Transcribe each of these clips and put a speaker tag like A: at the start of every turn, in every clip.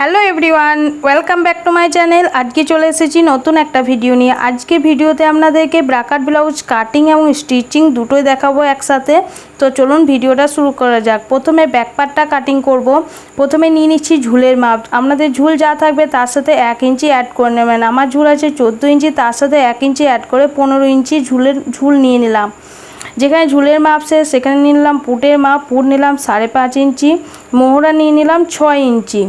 A: Hello everyone, welcome back to my channel. আজকে চলে এসেছি নতুন একটা ভিডিও নিয়ে। আজকে ভিডিওতে আপনাদেরকে ব্রাকাট ব্লাউজ, কাটিং এবং স্টিচিং দুটোই দেখাবো একসাথে। তো চলুন ভিডিওটা শুরু করা যাক। প্রথমে ব্যাকপার্টটা কাটিং করব। প্রথমে নিয়ে নিচ্ছি ঝুলের মাপ। আপনাদের ঝুল যা থাকবে তার সাথে এক ইঞ্চি অ্যাড করে নেবেন। আমার ঝুল আছে চোদ্দ ইঞ্চি, তার সাথে এক ইঞ্চি অ্যাড করে পনেরো ইঞ্চি ঝুলের ঝুল নিয়ে নিলাম। যেখানে ঝুলের মাপ শেষ, সেখানে নিলাম পুটের মাপ। পুট নিলাম সাড়ে পাঁচ ইঞ্চি। মোহরা নিয়ে নিলাম ছয় ইঞ্চি।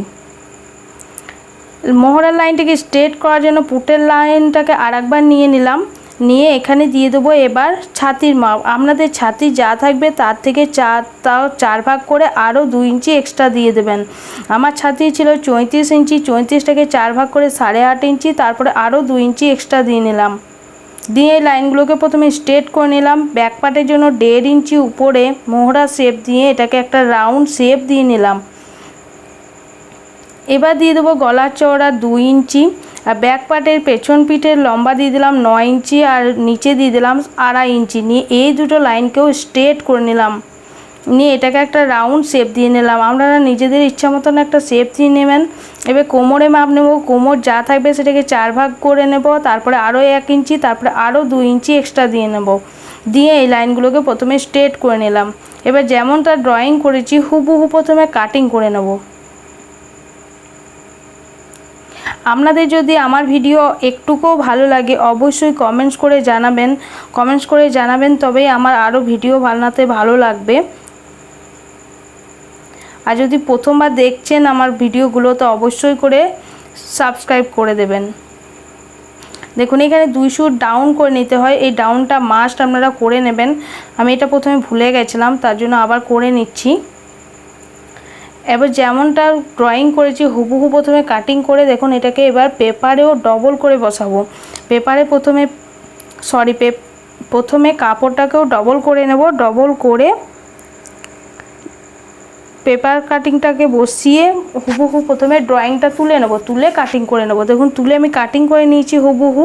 A: মোহরার লাইনটাকে স্ট্রেট করার জন্য পুটের লাইনটাকে আরেকবার নিয়ে নিলাম। নিয়ে এখানে দিয়ে দেবো এবার ছাতির মাপ। আপনাদের ছাতি যা থাকবে তার থেকে চার, তাও চার ভাগ করে আরও দু ইঞ্চি এক্সট্রা দিয়ে দেবেন। আমার ছাতি ছিল চৌত্রিশ ইঞ্চি, চৌত্রিশটাকে চার ভাগ করে সাড়ে আট ইঞ্চি, তারপরে আরও দু ইঞ্চি এক্সট্রা দিয়ে নিলাম। দিয়ে এই লাইনগুলোকে প্রথমে স্ট্রেট করে নিলাম। ব্যাক পার্টের জন্য দেড় ইঞ্চি উপরে মোহরা শেপ দিয়ে এটাকে একটা রাউন্ড শেপ দিয়ে নিলাম। এবার দিয়ে দেবো গলার চওড়া দুই ইঞ্চি, আর ব্যাক পার্টের পেছন পিঠের লম্বা দিয়ে দিলাম নয় ইঞ্চি, আর নিচে দিয়ে দিলাম আড়াই ইঞ্চি। নিয়ে এই দুটো লাইনকেও স্ট্রেট করে নিলাম। নিয়ে এটাকে একটা রাউন্ড শেপ দিয়ে নিলাম। আপনারা নিজেদের ইচ্ছা মতন একটা শেপ দিয়ে নেবেন। এবার কোমরে মাপ নেব। কোমর যা থাকবে সেটাকে চার ভাগ করে নেব। তারপরে আরও এক ইঞ্চি, তারপরে আরও দু ইঞ্চি এক্সট্রা দিয়ে নেব। দিয়ে এই লাইনগুলোকে প্রথমে স্ট্রেট করে নিলাম। এবার যেমনটা ড্রয়িং করেছি, হুবহু প্রথমে কাটিং করে নেব। আপনাদের যদি আমার ভিডিও একটুকুও ভালো লাগে, অবশ্যই কমেন্টস করে জানাবেন। কমেন্টস করে জানাবেন, তবেই আমার আরও ভিডিও বানাতে ভালো লাগবে। আর যদি প্রথমবার দেখছেন আমার ভিডিওগুলো, তো অবশ্যই করে সাবস্ক্রাইব করে দেবেন। দেখুন, এখানে দুই সুর ডাউন করে নিতে হয়। এই ডাউনটা মাস্ট আপনারা করে নেবেন। আমি এটা প্রথমে ভুলে গেছিলাম, তার জন্য আবার করে নিচ্ছি। এবার যেমনটা ড্রয়িং করেছি, হুবহু প্রথমে কাটিং করে দেখুন এটাকে এবার পেপারেও ডবল করে বসাবো। পেপারে প্রথমে সরি পে প্রথমে কাপড়টাকেও ডবল করে নেব ডবল করে পেপার কাটিংটাকে বসিয়ে হুবহু প্রথমে ড্রয়িংটা তুলে নেব, তুলে কাটিং করে নেব। দেখুন, তুলে আমি কাটিং করে নিয়েছি হুবহু।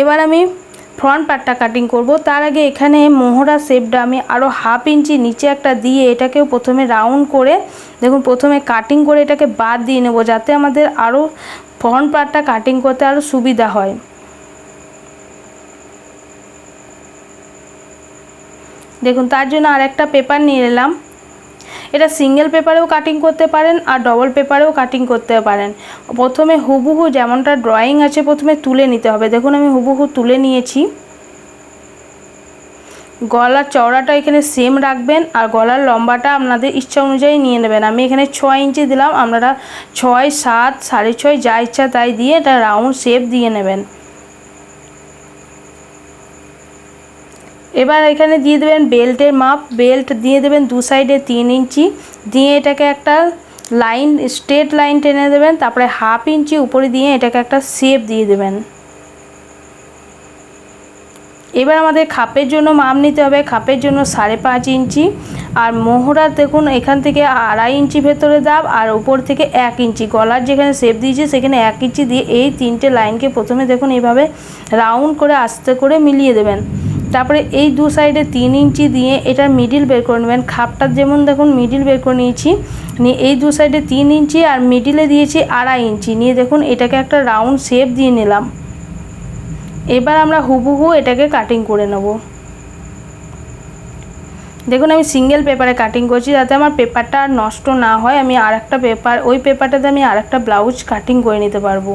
A: এবার আমি ফ্রন্ট পার্টটা কাটিং করব। তার আগে এখানে মোহরা শেপটা আমি আরও হাফ ইঞ্চি নিচে একটা দিয়ে এটাকেও প্রথমে রাউন্ড করে, দেখুন প্রথমে কাটিং করে এটাকে বাদ দিয়ে নেব যাতে আমাদের আরও ফ্রন্ট পার্টটা কাটিং করতে আরও সুবিধা হয়। দেখুন তার জন্য আরেকটা পেপার নিয়ে এলাম। এটা সিঙ্গেল পেপারেও কাটিং করতে পারেন আর ডবল পেপারেও কাটিং করতে পারেন। প্রথমে হুবহু যেমনটা ড্রয়িং আছে, প্রথমে তুলে নিতে হবে। দেখুন, আমি হুবহু তুলে নিয়েছি। গলার চওড়াটা এখানে সেম রাখবেন আর গলার লম্বাটা আপনাদের ইচ্ছা অনুযায়ী নিয়ে নেবেন। আমি এখানে ছয় ইঞ্চি দিলাম, আপনারা ছয়, সাত, সাড়ে ছয়, যা ইচ্ছা তাই দিয়ে এটা রাউন্ড শেপ দিয়ে নেবেন। এবার এখানে দিয়ে দেবেন বেল্টের মাপ। বেল্ট দিয়ে দেবেন দু সাইডে তিন ইঞ্চি। দিয়ে এটাকে একটা লাইন, স্ট্রেট লাইন টেনে দেবেন। তারপরে হাফ ইঞ্চি উপরে দিয়ে এটাকে একটা শেপ দিয়ে দেবেন। এবার আমাদের খাপের জন্য মাপ নিতে হবে। খাপের জন্য সাড়ে পাঁচ ইঞ্চি। আর মোহরা দেখুন, এখান থেকে আড়াই ইঞ্চি ভেতরে দাব আর উপর থেকে এক ইঞ্চি। গলার যেখানে শেপ দিয়েছি, সেখানে এক ইঞ্চি দিয়ে এই তিনটে লাইনকে প্রথমে দেখুন এইভাবে রাউন্ড করে আস্তে করে মিলিয়ে দেবেন। তারপরে এই দু সাইডে তিন ইঞ্চি দিয়ে এটার মিডিল বের করে নেবেন। খাপটার যেমন দেখুন মিডিল বের করে নিয়েছি, নিয়ে এই দু সাইডে তিন ইঞ্চি আর মিডিলে দিয়েছি আড়াই ইঞ্চি। নিয়ে দেখুন এটাকে একটা রাউন্ড শেপ দিয়ে নিলাম। এবার আমরা হুবহু এটাকে কাটিং করে নেব। দেখুন আমি সিঙ্গেল পেপারে কাটিং করছি যাতে আমার পেপারটা নষ্ট না হয়। আমি আর একটা পেপার ওই পেপারটাতে আমি আর একটা ব্লাউজ কাটিং করে নিতে পারব।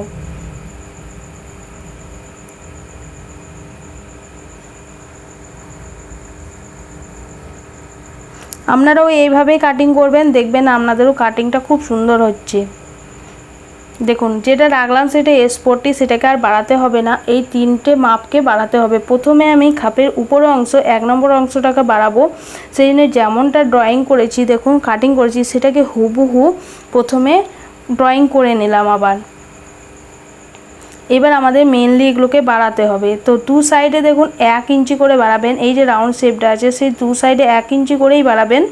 A: আপনারাও এইভাবেই কাটিং করবেন, দেখবেন আপনাদেরও কাটিংটা খুব সুন্দর হচ্ছে। দেখুন, যেটা রাখলাম সেটা এসপোর্টটি সেটাকে আর বাড়াতে হবে না। এই তিনটে মাপকে বাড়াতে হবে। প্রথমে আমি খাপের উপর অংশ, এক নম্বর অংশটাকে বাড়াবো। সেই জন্য যেমনটা ড্রয়িং করেছি, দেখুন কাটিং করেছি, সেটাকে হুবহু প্রথমে ড্রয়িং করে নিলাম আবার। এবার আমাদের মেনলি এগুলোকে বাড়াতে হবে। তো দু সাইডে দেখুন এক ইঞ্চি করে বাড়াবেন, এই যে রাউন্ড শেপটা আছে, সেই দু সাইডে এক ইঞ্চি করেই বাড়াবেন।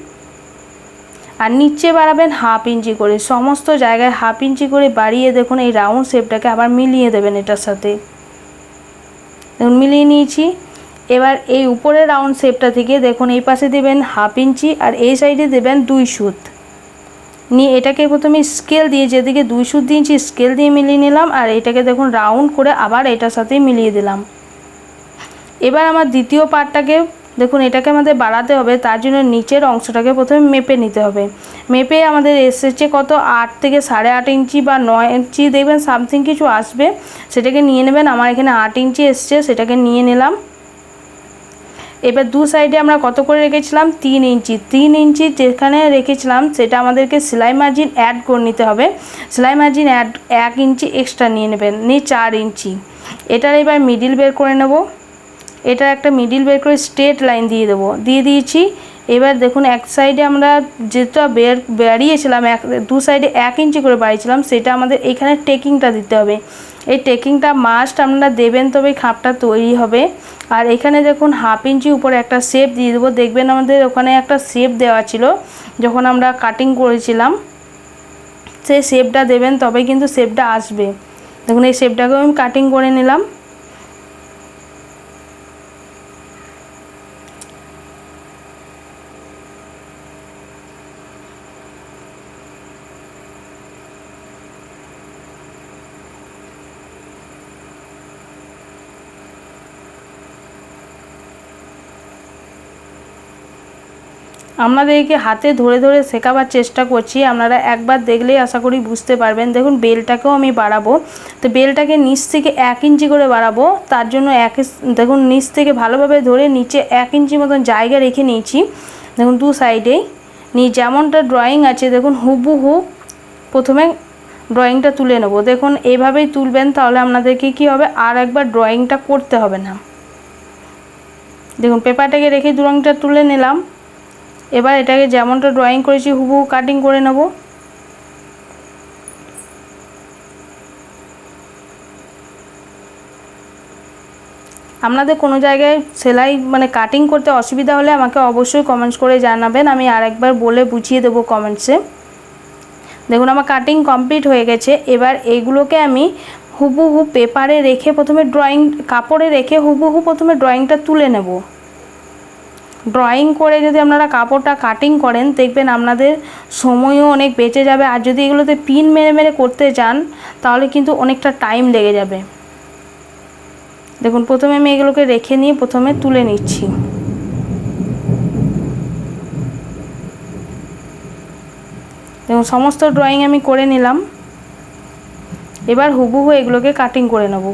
A: আর নিচে বাড়াবেন হাফ ইঞ্চি করে, সমস্ত জায়গায় হাফ ইঞ্চি করে বাড়িয়ে দেখুন এই রাউন্ড শেপটাকে আবার মিলিয়ে দেবেন এটার সাথে। দেখুন, মিলিয়ে নিয়েছি। এবার এই উপরে রাউন্ড শেপটা থেকে দেখুন, এই পাশে দেবেন হাফ ইঞ্চি আর এই সাইডে দেবেন দুই সুত। নিয়ে এটাকে প্রথমে স্কেল দিয়ে যেদিকে দুই সুত দিয়েছি স্কেল দিয়ে মিলিয়ে নিলাম, আর এটাকে দেখুন রাউন্ড করে আবার এটার সাথে মিলিয়ে দিলাম। এবার আমার দ্বিতীয় পার্টটাকে দেখুন, এটাকে আমাদের বাড়াতে হবে, তার জন্য নিচের অংশটাকে প্রথমে মেপে নিতে হবে। মেপে আমাদের এসেছে কত? আট থেকে সাড়ে আট ইঞ্চি বা নয় ইঞ্চি, দেখবেন সামথিং কিছু আসবে, সেটাকে নিয়ে নেবেন। আমার এখানে আট ইঞ্চি এসছে, সেটাকে নিয়ে নিলাম। এবার দু সাইডে আমরা কত করে রেখেছিলাম? তিন ইঞ্চি। তিন ইঞ্চি যেখানে রেখেছিলাম, সেটা আমাদেরকে সেলাই মার্জিন অ্যাড করে নিতে হবে। সেলাই মার্জিন অ্যাড এক ইঞ্চি এক্সট্রা নিয়ে নেবেন, নিয়ে চার ইঞ্চি। এটার এবার মিডিল বের করে নেব। এটা একটা মিডিল বের করে স্ট্রেট লাইন দিয়ে দেবো। দিয়ে দিয়েছি। এবার দেখুন, এক সাইডে আমরা যেটা বের বাড়িয়েছিলাম এক, দু সাইডে এক ইঞ্চি করে বাড়িয়েছিলাম, সেটা আমাদের এখানে টেকিংটা দিতে হবে। এই টেকিংটা মাস্ট আপনারা দেবেন, তবে খাপটা তৈরি হবে। আর এখানে দেখুন হাফ ইঞ্চি উপরে একটা শেপ দিয়ে দেবো। দেখবেন আমাদের ওখানে একটা শেপ দেওয়া ছিল, যখন আমরা কাটিং করেছিলাম। সেই শেপটা দেবেন, তবে কিন্তু শেপটা আসবে। দেখুন, এই শেপটাকেও আমি কাটিং করে নিলাম। আপনাদেরকে হাতে ধরে ধরে শেখাবার চেষ্টা করছি, আপনারা একবার দেখলেই আশা করি বুঝতে পারবেন। দেখুন, বেলটাকেও আমি বাড়াবো। তো বেলটাকে নিচ থেকে এক ইঞ্চি করে বাড়াবো, তার জন্য এক দেখুন, নিচ থেকে ভালোভাবে ধরে নিচে এক ইঞ্চি মতন জায়গা রেখে নিয়েছি। দেখুন, দু সাইডেই নিয়ে যেমনটা ড্রয়িং আছে, দেখুন, হুবহু প্রথমে ড্রয়িংটা তুলে নেব। দেখুন এইভাবেই তুলবেন, তাহলে আপনাদেরকে কি হবে? আর একবার ড্রয়িংটা করতে হবে না। দেখুন, পেপারটাকে রেখে ড্রয়িংটা তুলে নিলাম। এবার এটাকে যেমনটা ড্রয়িং করেছি, হুবহু কাটিং করে নেব। আপনাদের কোনো জায়গায় সেলাই মানে কাটিং করতে অসুবিধা হলে আমাকে অবশ্যই কমেন্টস করে জানাবেন। আমি আরেকবার বলে বুঝিয়ে দেবো কমেন্টসে দেখুন, আমার কাটিং কমপ্লিট হয়ে গেছে। এবার এইগুলোকে আমি হুবহু পেপারে রেখে প্রথমে ড্রয়িং কাপড়ে রেখে হুবহু প্রথমে ড্রয়িংটা তুলে নেব। ড্রয়িং করে যদি আপনারা কাপড়টা কাটিং করেন, দেখবেন আপনাদের সময়ও অনেক বেঁচে যাবে। আর যদি এগুলোতে পিন মেরে মেরে করতে চান, তাহলে কিন্তু অনেকটা টাইম লেগে যাবে। দেখুন, প্রথমে আমি এগুলোকে রেখে নিয়ে প্রথমে তুলে নিচ্ছি। দেখুন, সমস্ত ড্রয়িং আমি করে নিলাম। এবার হুবহু এগুলোকে কাটিং করে নেব।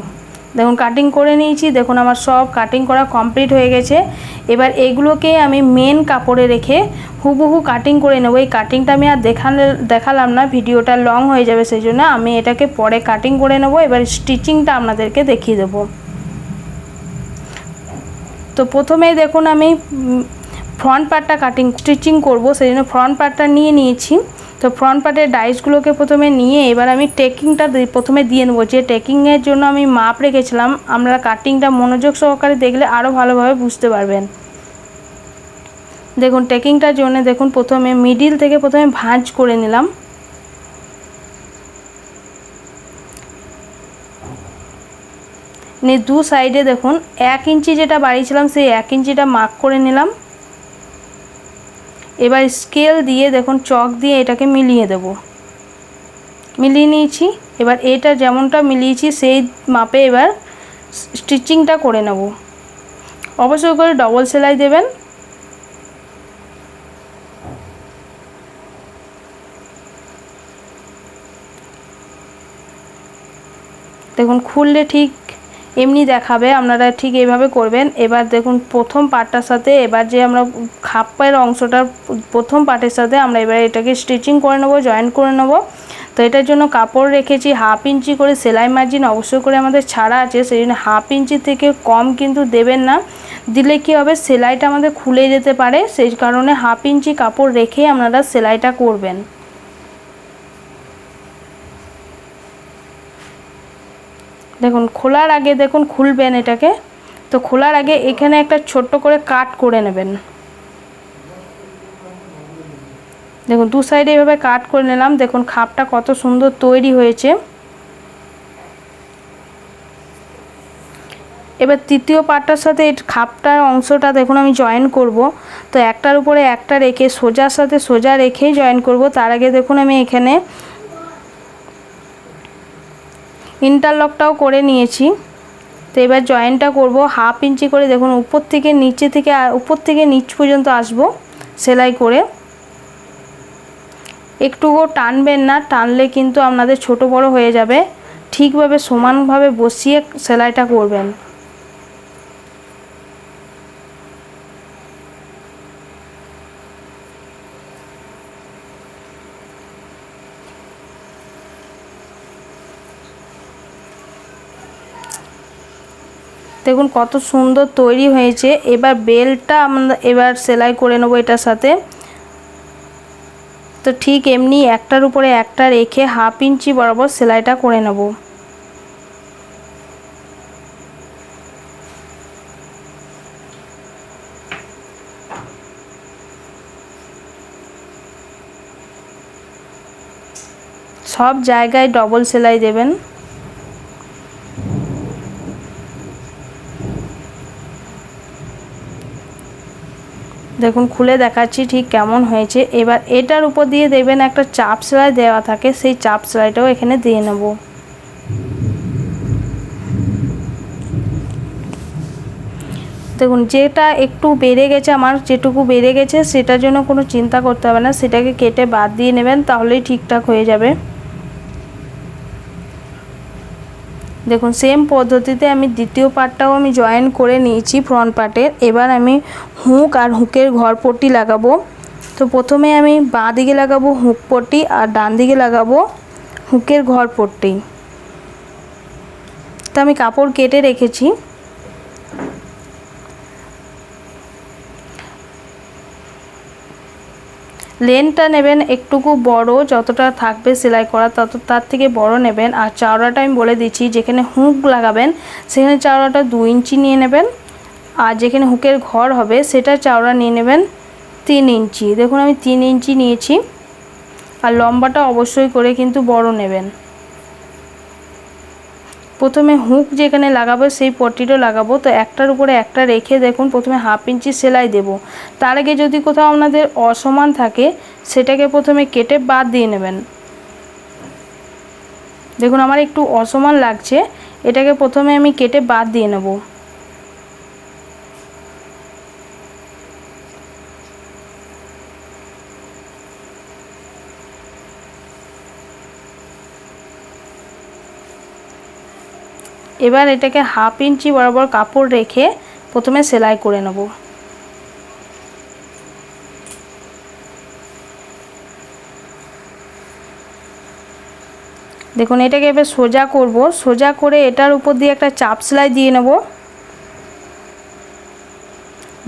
A: দেখুন কাটিং করে নিয়েছি। দেখুন, আমার সব কাটিং করা কমপ্লিট হয়ে গেছে। এবার এগুলোকে আমি মেন কাপড়ে রেখে হুবহু কাটিং করে নেব। এই কাটিংটা আমি আর দেখালে, দেখালাম না, ভিডিওটা লং হয়ে যাবে, সেই জন্য আমি এটাকে পরে কাটিং করে নেব। এবার স্টিচিংটা আপনাদেরকে দেখিয়ে দেবো। তো প্রথমেই দেখুন, আমি ফ্রন্ট পার্টটা কাটিং স্টিচিং করব। সেই জন্য ফ্রন্ট পার্টটা নিয়ে নিয়েছি। তো ফ্রন্ট পার্টের ডাইসগুলোকে প্রথমে নিয়ে এবার আমি টেকিংটা প্রথমে দিয়ে নেব। যে টেকিংয়ের জন্য আমি মাপ রেখেছিলাম, আমরা কাটিংটা মনোযোগ সহকারে দেখলে আরও ভালোভাবে বুঝতে পারবেন। দেখুন টেকিংটার জন্য দেখুন, প্রথমে মিডিল থেকে প্রথমে ভাঁজ করে নিলাম। নিয়ে দু সাইডে দেখুন, এক ইঞ্চি যেটা বাড়িয়েছিলাম, সেই এক ইঞ্চিটা মার্ক করে নিলাম। এবার স্কেল দিয়ে দেখুন চক দিয়ে এটাকে মিলিয়ে দেব। মিলিয়ে নিয়েছি, এবার এটা যেমনটা মিলিয়েছি, সেই মাপে এবার স্টিচিংটা করে নেব। অবশ্যই করে ডবল সেলাই দেবেন। দেখুন, খুললে ঠিক এমনি দেখাবে, আপনারা ঠিক এইভাবে করবেন। এবার দেখুন, প্রথম পার্টটার সাথে এবার যে আমরা খাপ্পের অংশটা, প্রথম পার্টের সাথে আমরা এবার এটাকে স্টিচিং করে নেব জয়েন করে নেব। তো এটার জন্য কাপড় রেখেছি, হাফ ইঞ্চি করে সেলাই মার্জিন অবশ্যই করে আমাদের ছাড়া আছে, সেই জন্য হাফ ইঞ্চি থেকে কম কিন্তু দেবেন না। দিলে কি হবে, সেলাইটা আমাদের খুলে যেতে পারে, সেই কারণে হাফ ইঞ্চি কাপড় রেখে আপনারা সেলাইটা করবেন। দেখুন, খোলার আগে দেখুন, খুলবেন এটাকে। তো খোলার আগে এখানে একটা ছোট্ট করে কাট করে নেবেন। দেখুন, দু সাইডে এভাবে কাট করে নিলাম। দেখুন, খাপটা কত সুন্দর তৈরি হয়েছে। এবার তৃতীয় পার্টটার সাথে এই খাপটার অংশটা দেখুন, আমি জয়েন করব। তো একটার উপরে একটা রেখে সোজার সাথে সোজা রেখেই জয়েন করব। তার আগে দেখুন, আমি এখানে ইন্টারলকটাও করে নিয়েছি। তো এবার জয়েন্টটা করব। হাফ ইঞ্চি করে দেখুন, উপর থেকে নিচে থেকে উপর থেকে নিচ পর্যন্ত আসব সেলাই করে। একটুও টানবেন না, টানলে কিন্তু আপনাদের ছোট বড় হয়ে যাবে। ঠিকভাবে সমানভাবে বসিয়ে সেলাইটা করবেন। দেখুন কত সুন্দর তৈরি হয়েছে। এবার বেলটা আমরা এবার সেলাই করে নেব এটার সাথে। তো ঠিক এমনি একটার উপরে একটা রেখে হাফ ইঞ্চি বরাবর সেলাইটা করে নেব। সব জায়গায় ডবল সেলাই দেবেন। দেখুন, খুলে দেখাচ্ছি ঠিক কেমন হয়েছে। এবার এটার উপর দিয়ে দেবেন একটা চাপ সেলাই দেওয়া থাকে, সেই চাপ সেলাইটাও এখানে দিয়ে নেব। দেখুন, যেটা একটু বেড়ে গেছে আমার, যেটুকু বেড়ে গেছে, সেটার জন্য কোনো চিন্তা করতে হবে না, সেটাকে কেটে বাদ দিয়ে নেবেন, তাহলেই ঠিকঠাক হয়ে যাবে। দেখুন সেম পদ্ধতিতে আমি দ্বিতীয় পার্টটাও আমি জয়েন করে নিয়েছি ফ্রন্ট পার্টের এবার আমি হুক আর হুকের ঘর পট্টি লাগাবো। তো প্রথমে আমি বাঁ দিকে লাগাবো হুঁক পট্টি আর ডান দিকে লাগাবো হুকের ঘর পট্টি। তো আমি কাপড় কেটে রেখেছি। লেনটা নেবেন একটুকু বড়, যতটা থাকবে সেলাই করা, তত তার থেকে বড় নেবেন। আর চাওড়াটা আমি বলে দিচ্ছি, যেখানে হুক লাগাবেন, সেখানে চাওড়াটা দু ইঞ্চি নিয়ে নেবেন। আর যেখানে হুকের ঘর হবে, সেটা চাওড়া নিয়ে নেবেন তিন ইঞ্চি। দেখুন, আমি তিন ইঞ্চি নিয়েছি। আর লম্বাটা অবশ্যই করে কিন্তু বড় নেবেন। প্রথমে হুক যেখানে লাগাবো, সেই পট্টিটা লাগাবো। তো একটার উপরে একটা রেখে দেখুন, প্রথমে হাফ ইঞ্চি সেলাই দেব। তার আগে যদি কোথাও আপনাদের অসমান থাকে, সেটাকে প্রথমে কেটে বাদ দিয়ে নেবেন। দেখুন, আমার একটু অসমান লাগছে। এটাকে প্রথমে আমি কেটে বাদ দিয়ে নেব। এবার এটাকে হাফ ইঞ্চি বরাবর কাপড় রেখে প্রথমে সেলাই করে নেব। দেখুন, এটাকে এবার সোজা করব। সোজা করে এটার উপর দিয়ে একটা চাপ সেলাই দিয়ে নেব।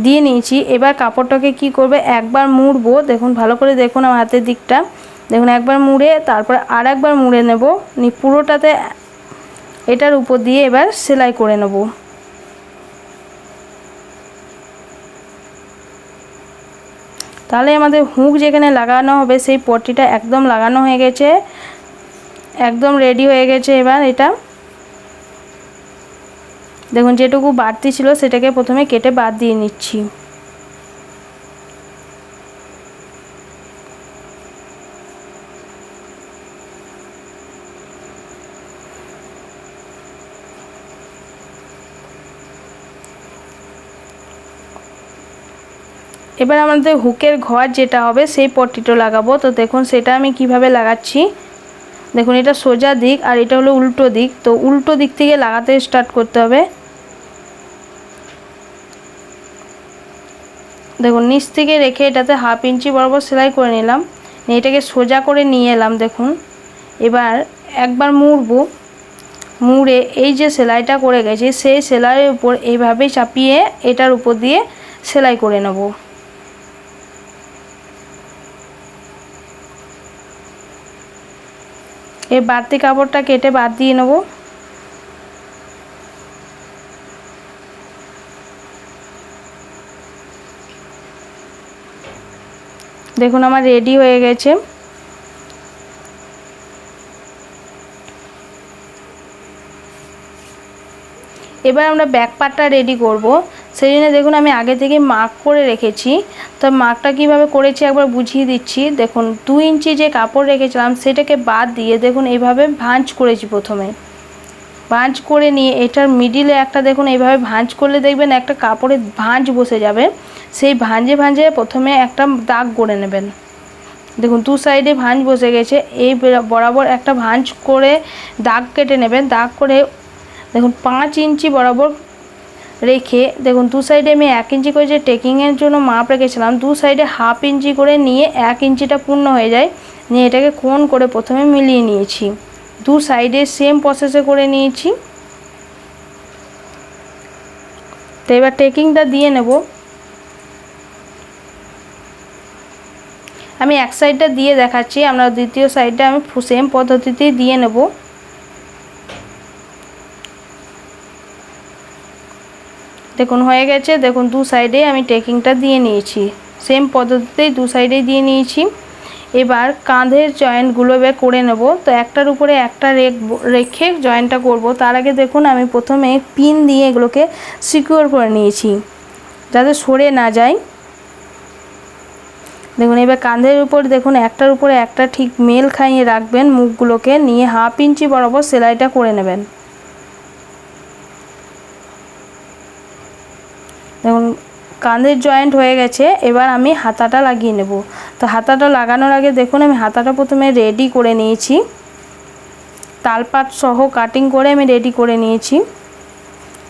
A: দিয়ে নিয়েছি। এবার কাপড়টাকে কি করবে? একবার মুড়বো। দেখুন, ভালো করে দেখুন আমার হাতের দিকটা। দেখুন, একবার মুড়ে, তারপর আর একবার মুড়ে নেব। নি পুরোটাতে এটার উপর দিয়ে এবার সেলাই করে নেব। তাহলে আমাদের হুক যেখানে লাগানো হবে, সেই পট্টিটা একদম লাগানো হয়ে গেছে। একদম রেডি হয়ে গেছে এবার এটা। দেখুন, যেটুকু বাড়তি ছিল, সেটাকে প্রথমে কেটে বাদ দিয়ে নিচ্ছি। এবার আমাদের হুকের ঘর যেটা হবে, সেই পট্টিটা লাগাবো। তো দেখুন, সেটা আমি কীভাবে লাগাচ্ছি। দেখুন, এটা সোজা দিক আর এটা হলো উল্টো দিক। তো উল্টো দিক থেকে লাগাতে স্টার্ট করতে হবে। দেখুন, নিচ থেকে রেখে এটাতে হাফ ইঞ্চি বরাবর সেলাই করে নিলাম। এটাকে সোজা করে নিয়ে এলাম, দেখুন। এবার একবার মুড়বো। মুড়ে এই যে সেলাইটা করে গেছে, সেই সেলাইয়ের উপর এইভাবেই চাপিয়ে এটার উপর দিয়ে সেলাই করে নেব। এই বাড়তি কাপড়টা কেটে বাদ দিয়ে নেব। দেখুন আমার রেডি হয়ে গেছে। এবার আমরা ব্যাক পার্টটা রেডি করব। সেই জন্য দেখুন আমি আগে থেকে মার্ক করে রেখেছি। তো মার্কটা কীভাবে করেছি একবার বুঝিয়ে দিচ্ছি। দেখুন, দু ইঞ্চি যে কাপড় রেখেছিলাম, সেটাকে বাদ দিয়ে দেখুন এইভাবে ভাঁজ করেছি প্রথমে। ভাঁজ করে নিয়ে এটার মিডিলে একটা দেখুন এইভাবে ভাঁজ করলে দেখবেন একটা কাপড়ে ভাঁজ বসে যাবে। সেই ভাঁজে ভাঁজে প্রথমে একটা দাগ করে নেবেন। দেখুন, দু সাইডে ভাঁজ বসে গেছে। এই বরাবর একটা ভাঁজ করে দাগ কেটে নেবেন। দাগ করে, দেখুন, পাঁচ ইঞ্চি বরাবর রেখে, দেখুন, দু সাইডে আমি এক ইঞ্চি করে যে টেকিংয়ের জন্য মাপ রেখেছিলাম, দু সাইডে হাফ ইঞ্চি করে নিয়ে এক ইঞ্চিটা পূর্ণ হয়ে যায়। নিয়ে এটাকে কোন করে প্রথমে মিলিয়ে নিয়েছি। দু সাইডে সেম প্রসেসে করে নিয়েছি। তো এবার টেকিংটা দিয়ে নেব। আমি এক সাইডটা দিয়ে দেখাচ্ছি, আমরা দ্বিতীয় সাইডটা আমি সেম পদ্ধতিতেই দিয়ে নেব। দেখুন, হয়ে গেছে। দেখুন, দু সাইডে আমি টেকিংটা দিয়ে নিয়েছি। সেম পদ্ধতিতেই দু সাইডেই দিয়ে নিয়েছি। এবার কাঁধের জয়েন্টগুলো এবার করে নেব। তো একটার উপরে একটা রেখে জয়েন্টটা করব। তার আগে দেখুন, আমি প্রথমে পিন দিয়ে এগুলোকে সিকিউর করে নিয়েছি। যাতে সরে না যায়। দেখুন, এবার কাঁধের উপর দেখুন, একটার উপরে একটা ঠিক মেল খাইয়ে রাখবেন মুখগুলোকে। নিয়ে হাফ ইঞ্চি বরাবর সেলাইটা করে নেবেন। দেখুন কাঁধের জয়েন্ট হয়ে গেছে, এবার আমি হাতাটা লাগিয়ে নেব। তো হাতাটা লাগানোর আগে দেখুন, আমি হাতাটা প্রথমে রেডি করে নিয়েছি। তালপাত সহ কাটিং করে আমি রেডি করে নিয়েছি।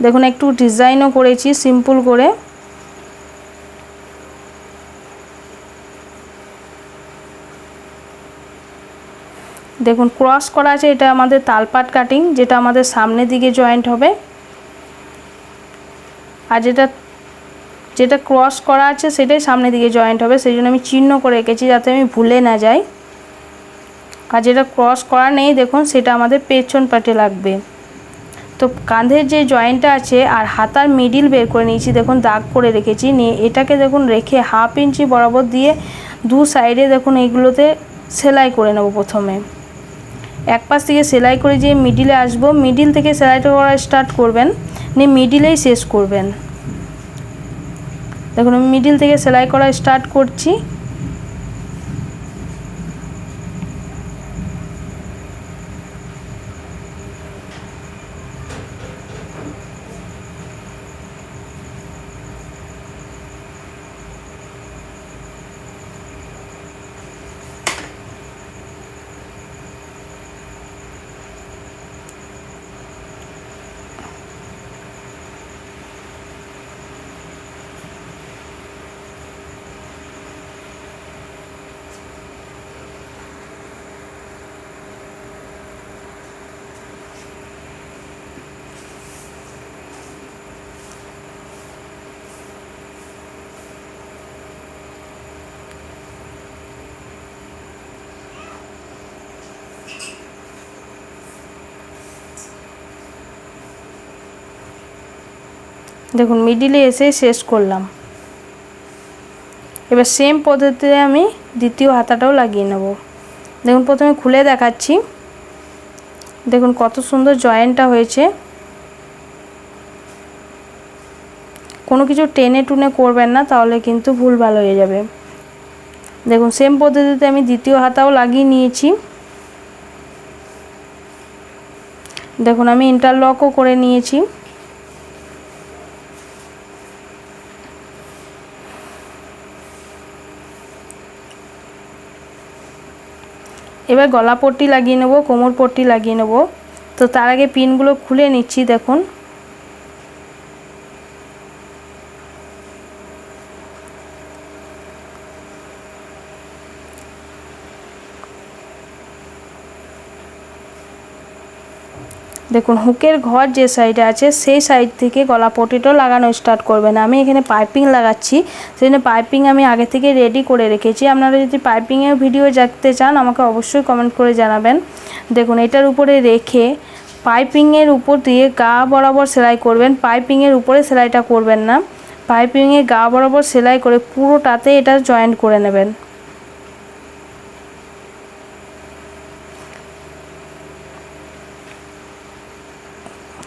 A: দেখুন, একটু ডিজাইনও করেছি সিম্পল করে। দেখুন ক্রস করা আছে, এটা আমাদের তালপাট কাটিং যেটা আমাদের সামনের দিকে জয়েন্ট হবে। আর যেটা যেটা ক্রস করা আছে সেটাই সামনের দিকে জয়েন্ট হবে সেই জন্য আমি চিহ্ন করে রেখেছি যাতে আমি ভুলে না যাই। আর যেটা ক্রস করা নেই, দেখুন, সেটা আমাদের পেছন পাটে লাগবে। তো কাঁধের যে জয়েন্টটা আছে আর হাতার মিডিল বের করে নিয়েছি, দেখুন, দাগ করে রেখেছি। নিয়ে এটাকে, দেখুন, রেখে হাফ ইঞ্চি বরাবর দিয়ে দু সাইডে দেখুন এইগুলোতে সেলাই করে নেব প্রথমে। এক পাশ থেকে সেলাই করে যে মিডিলে আসব মিডিল থেকে সেলাইটা করা স্টার্ট করবেন, নিয়ে মিডিলেই শেষ করবেন। দেখুন আমি মিডিল থেকে সেলাই করা স্টার্ট করছি। দেখুন মিডিলে এসে শেষ করলাম। এবার সেম পদ্ধতিতে আমি দ্বিতীয় হাতাটাও লাগিয়ে নেব। দেখুন, প্রথমে খুলে দেখাচ্ছি। দেখুন, কত সুন্দর জয়েন্টটা হয়েছে। কোনো কিছু টেনে টুনে করবেন না, তাহলে কিন্তু ভুল ভালো হয়ে যাবে। দেখুন সেম পদ্ধতিতে আমি দ্বিতীয় হাতাও লাগিয়ে নিয়েছি। দেখুন, আমি ইন্টারলকও করে নিয়েছি। এবার গলা পট্টি লাগিয়ে নেব, কোমর পট্টি লাগিয়ে নেব। তো তার আগে পিনগুলো খুলে নিচ্ছি, দেখুন। দেখুন, হুকের ঘর যে সাইডে আছে, সেই সাইড থেকে গলা পটিটাও লাগানো স্টার্ট করবেন। আমি এখানে পাইপিং লাগাচ্ছি। সেই জন্য পাইপিং আমি আগে থেকে রেডি করে রেখেছি। আপনারা যদি পাইপিংয়ের ভিডিও দেখতে চান, আমাকে অবশ্যই কমেন্ট করে জানাবেন। দেখুন, এটার উপরে রেখে পাইপিংয়ের উপর দিয়ে গা বরাবর সেলাই করবেন। পাইপিংয়ের উপরে সেলাইটা করবেন না। পাইপিংয়ে গা বরাবর সেলাই করে পুরোটাতে এটা জয়েন্ট করে নেবেন।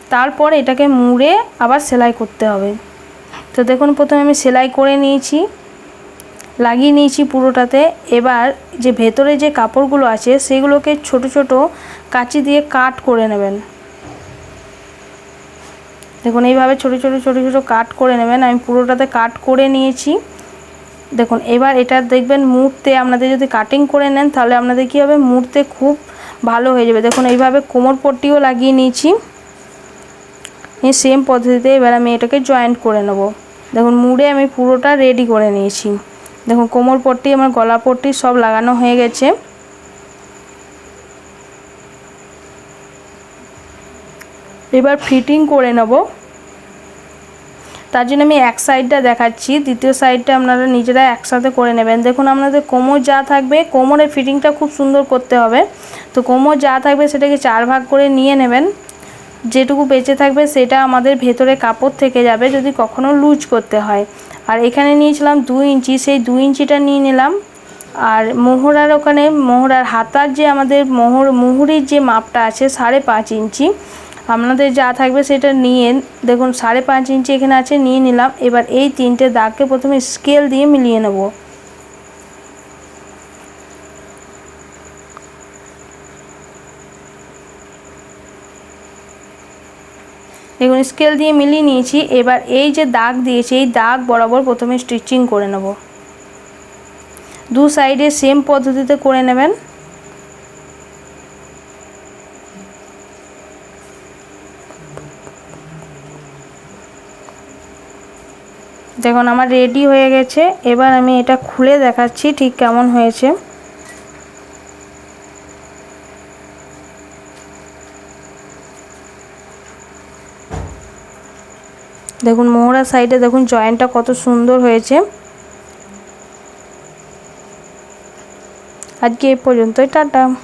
A: তারপর এটাকে মুড়ে আবার সেলাই করতে হবে। তো দেখুন, প্রথমে আমি সেলাই করে নিয়েছি, লাগিয়ে নিয়েছি পুরোটাতে। এবার যে ভেতরে যে কাপড়গুলো আছে, সেগুলোকে ছোট ছোট কাঁচি দিয়ে কাট করে নেবেন। দেখুন, এইভাবে ছোট ছোট ছোট ছোট কাট করে নেবেন। আমি পুরোটাতে কাট করে নিয়েছি। দেখুন, এবার এটা দেখবেন মুড়তে, আপনাদের যদি কাটিং করে নেন, তাহলে আপনাদের কী হবে? মুড়তে খুব ভালো হয়ে যাবে। দেখুন, এইভাবে কোমর পট্টিও লাগিয়ে নিয়েছি। এই সেম পদ্ধতিতে এবার আমি এটাকে জয়েন্ট করে নেব। দেখুন, মুড়ে আমি পুরোটা রেডি করে নিয়েছি। দেখুন কোমর পট্টি, আমার গলা পট্টি সব লাগানো হয়ে গেছে। এবার ফিটিং করে নেব। তার জন্য আমি এক সাইডটা দেখাচ্ছি। দ্বিতীয় সাইডটা আপনারা নিজেরা একসাথে করে নেবেন। দেখুন, আপনাদের কোমর যা থাকবে, কোমরের ফিটিংটা খুব সুন্দর করতে হবে। তো কোমর যা থাকবে, সেটাকে চার ভাগ করে নিয়ে নেবেন। যেটুকু বেঁচে থাকবে সেটা আমাদের ভেতরে কাপড় থেকে যাবে যদি কখনো লুজ করতে হয়। আর এখানে নিয়েছিলাম দু ইঞ্চি, সেই দু ইঞ্চিটা নিয়ে নিলাম। আর মোহরার ওখানে, মোহরার হাতার যে আমাদের মোহর, মুহুরির যে মাপটা আছে সাড়ে পাঁচ ইঞ্চি, আপনাদের যা থাকবে সেটা নিয়ে, দেখুন সাড়ে পাঁচ ইঞ্চি এখানে আছে, নিয়ে নিলাম। এবার এই তিনটে দাগকে প্রথমে স্কেল দিয়ে মিলিয়ে নেব। দেখুন স্কেল দিয়ে মিলিয়ে নিয়েছি। এবার এই যে দাগ দিয়েছি, এই দাগ বরাবর প্রথমে স্টিচিং করে নেব। দু সাইডে সেম পদ্ধতিতে করে নেবেন। দেখুন, আমার রেডি হয়ে গেছে। এবার আমি এটা খুলে দেখাচ্ছি ঠিক কেমন হয়েছে। দেখুন মোহরা সাইডে দেখুন জয়েন্টটা কত সুন্দর হয়েছে। আজকে এই পর্যন্তই টাটা।